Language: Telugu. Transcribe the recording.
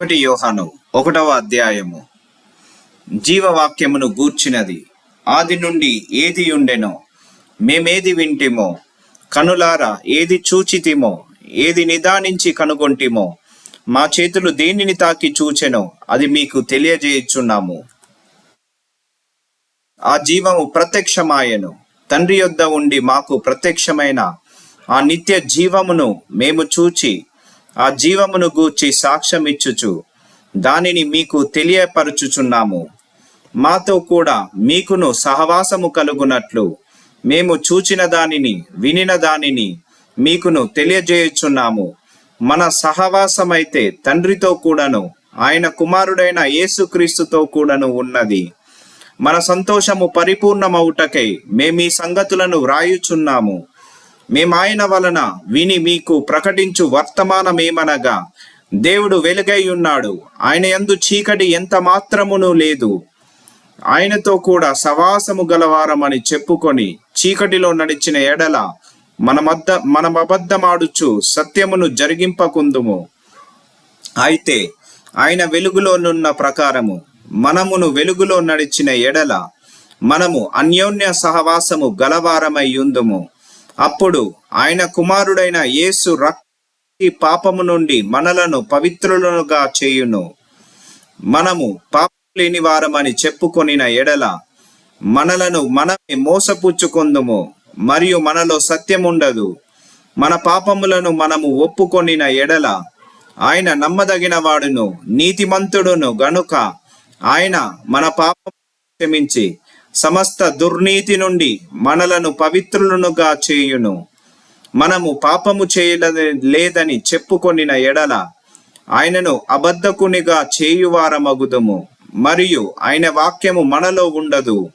ఒకటి యోహాను ఒకటవ అధ్యాయము. జీవవాక్యమును గూర్చినది. ఆది నుండి ఏది ఉండెనో మేమేది వింటిమో కనులారా ఏది చూచితిమో ఏది నిదానించి కనుగొంటిమో మా చేతులు దేనిని తాకి చూచెనో అది మీకు తెలియజేయుచున్నాము. ఆ జీవము ప్రత్యక్షమాయను. తండ్రి యొద్ద ఉండి మాకు ప్రత్యక్షమైన ఆ నిత్య జీవమును మేము చూచి ఆ జీవమును గూర్చి సాక్ష్యం ఇచ్చుచు దానిని మీకు తెలియపరచుచున్నాము. మాతో కూడా మీకును సహవాసము కలుగునట్లు మేము చూచిన దానిని వినిన దానిని మీకును తెలియజేయుచున్నాము. మన సహవాసమైతే తండ్రితో కూడాను ఆయన కుమారుడైన యేసుక్రీస్తుతో కూడాను ఉన్నది. మన సంతోషము పరిపూర్ణమవుటకై మేమీ సంగతులను వ్రాయుచున్నాము. మేమాయన వలన విని మీకు ప్రకటించు వర్తమానమేమనగా దేవుడు వెలుగై ఉన్నాడు. ఆయన ఎందు చీకటి ఎంత మాత్రమును లేదు. ఆయనతో కూడా సవాసము గలవారమని చెప్పుకొని చీకటిలో నడిచిన ఎడల మనమద్ద మనమబద్ధమాడుచు సత్యమును జరిగింపకుందుము. అయితే ఆయన వెలుగులోనున్న ప్రకారము మనమును వెలుగులో నడిచిన ఎడల మనము అన్యోన్య సహవాసము గలవారమై ఉందుము. అప్పుడు ఆయన కుమారుడైన యేసు రక్తి పాపము నుండి మనలను పవిత్రులుగా చేయును. మనము పాపం లేని వారమని చెప్పుకొనిన ఎడల మనలను మనమే మోసపుచ్చుకొందుము మరియు మనలో సత్యముండదు. మన పాపములను మనము ఒప్పుకొనిన ఎడల ఆయన నమ్మదగిన వాడును నీతిమంతుడును గనుక ఆయన మన పాపం క్షమించి సమస్త దుర్నీతి నుండి మనలను పవిత్రులనుగా చేయును. మనము పాపము చేయలే లేదని చెప్పుకొనిన ఎడల ఆయనను అబద్ధకునిగా చేయువారమగుదము. మరియు ఆయన వాక్యము మనలో ఉండదు.